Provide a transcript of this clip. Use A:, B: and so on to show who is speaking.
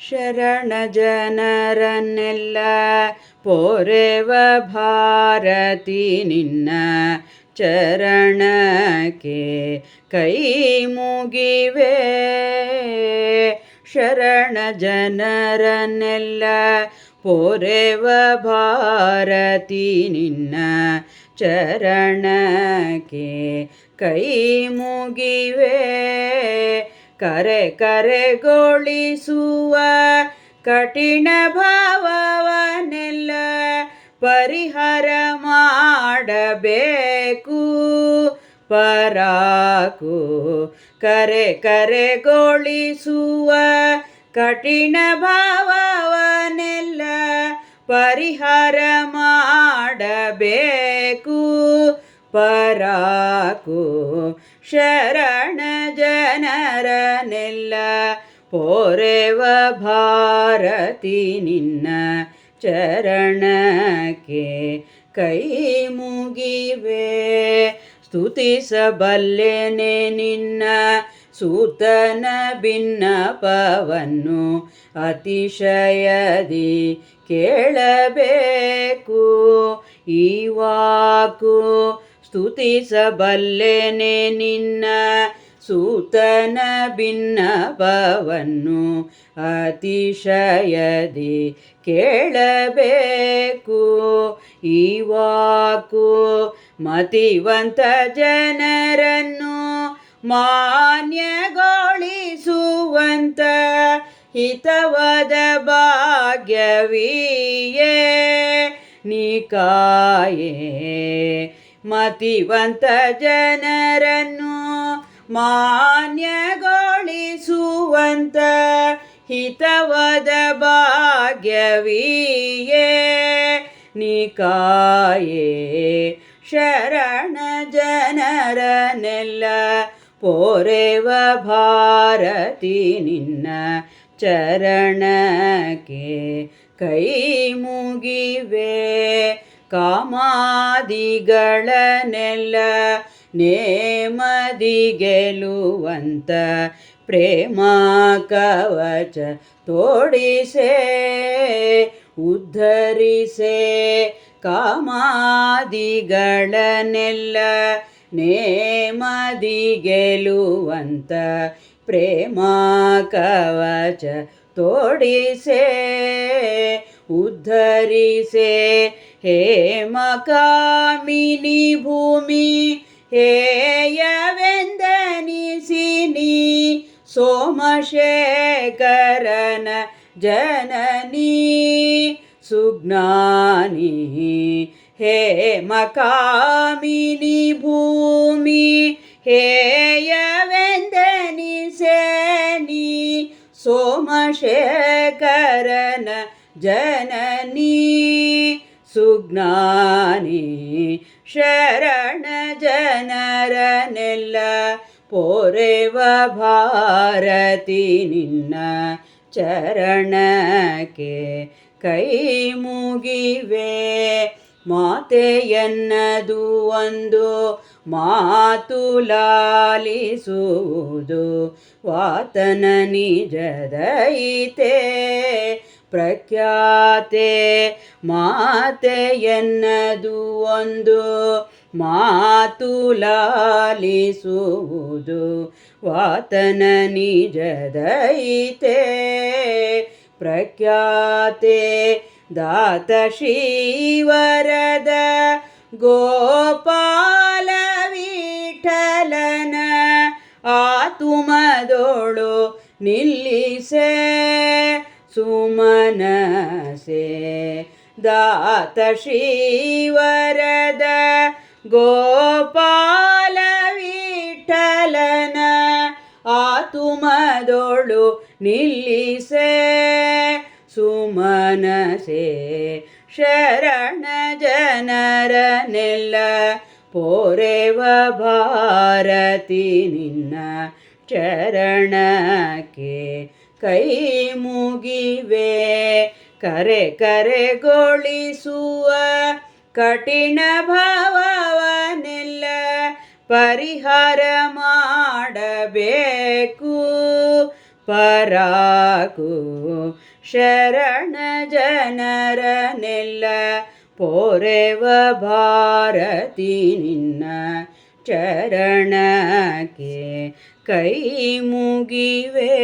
A: ಶರಣ ಜನರನ್ನೆಲ್ಲ ಪೋರೆವ ಭಾರತಿ ನಿನ್ನ ಚರಣಕ್ಕೆ ಕೈ ಮುಗಿವೆ. ಶರಣ ಜನರನ್ನೆಲ್ಲ ಪೋರೆವ ಭಾರತಿ ನಿನ್ನ ಚರಣಕ್ಕೆ ಕೈ ಮುಗಿವೆ. ಕರೆ ಕರೆಗೊಳಿಸುವ ಕಠಿಣ ಭಾವವನ್ನೆಲ್ಲ ಪರಿಹಾರ ಮಾಡಬೇಕು. ಪರಾಕು ಕರೆ ಕರೆಗೊಳಿಸುವ ಕಠಿಣ ಭಾವವನ್ನೆಲ್ಲ ಪರಿಹಾರ ಮಾಡಬೇಕು. ಪರಾಕು ಶರಣ ಜನರನೆಲ್ಲ ಪೋರೆವ ಭಾರತಿ ನಿನ್ನ ಚರಣಕ್ಕೆ ಕೈ ಮುಗಿವೆ. ಸ್ತುತಿಸಬಲ್ಲೆನೆ ನಿನ್ನ ಸೂತನ ಭಿನ್ನಪವನ್ನು ಅತಿಶಯದಿ ಕೇಳಬೇಕು. ಈ ವಾಕು ಸ್ತುತಿಸಬಲ್ಲೆನೆ ನಿನ್ನ ಸೂತನ ಭಿನ್ನಭವನ್ನು ಅತಿಶಯದಿ ಕೇಳಬೇಕು. ಈ ವಾಕು ಮತಿವಂತ ಜನರನ್ನು ಮಾನ್ಯಗೊಳಿಸುವಂತ ಹಿತವದ ಭಾಗ್ಯವೀಯೇ. ನಿಕಾಯೇ ಮತಿವಂತ ಜನರನ್ನು ಮಾನ್ಯಗೊಳಿಸುವಂತ ಹಿತವದ ಭಾಗ್ಯವೀಯೇ. ನಿಕಾಯೇ ಶರಣ ಜನರನೆಲ್ಲ ಪೋರೆವ ಭಾರತಿ ನಿನ್ನ ಚರಣಕ್ಕೆ ಕೈ ಮುಗಿವೆ. ಕಾಮಾದಿಗಳನ್ನೆಲ್ಲ ನೇಮದಿ ಗೆಲುವಂತ ಪ್ರೇಮ ಕವಚ ತೋಡಿಸೆ ಉದ್ಧರಿಸೆ ಕಾಮಾದಿಗಳನೆಲ್ಲ ನೇಮದಿ ಗೆಲುವಂತ ಪ್ರೇಮ ಕವಚ ತೋಡಿಸೆ ಉದ್ಧರಿಸೆ हे मकामिनी भूमि, हे यवेन्दनिसिनी सोमशेखरन जननी सुज्ञानी हे मकामिनी भूमि, हे यवेन्दनिसेनी सोमशेखरन जननी। ಸುಜ್ಞಾನಿ ಶರಣ ಜನರನೆಲ್ಲ ಪೋರೆವ ಭಾರತಿ ನಿನ್ನ ಚರಣಕ್ಕೆ ಕೈ ಮುಗಿವೆ. ಮಾತೆಯನ್ನದು ಒಂದು ಮಾತು ಲಾಲಿಸುವುದು ವಾತನ ನಿಜದೈತೆ. ಪ್ರಖ್ಯಾತೆ ಮಾತೆಯನ್ನದು ಒಂದು ಮಾತು ಲಾಲಿಸುವುದು ವಾತನ ನಿಜದೈತೆ ಪ್ರಖ್ಯಾತೆ ದಾತ ಶ್ರೀವರದ ಗೋಪಾಲ ವಿಠಲನ ಆತುಮದೋಳು ನಿಲ್ಲಿಸೆ ಸುಮನಸೆ. ದಾತ ಶ್ರೀವರದ ಗೋಪಾಲ ವಿಠಲನ ಆತುಮದೊಳು ನಿಲ್ಲಿಸೆ. ಸುಮನಸೆ ಶರಣ ಜನರನೆಲ್ಲ ಪೋರೆವ ಭಾರತಿ ನಿನ್ನ ಚರಣಕ್ಕೆ. ಕೈ ಮುಗಿವೆ. ಕರೆ ಕರೆಗೊಳಿಸುವ ಕಠಿಣ ಭಾವವನ್ನೆಲ್ಲ ಪರಿಹಾರ ಮಾಡಬೇಕು. ಪರಾಕು ಶರಣ ಜನರನೆಲ್ಲ ಪೋರೆವ ಭಾರತಿ ನಿನ್ನ ಚರಣಕ್ಕೆ ಕೈ ಮುಗಿವೆ.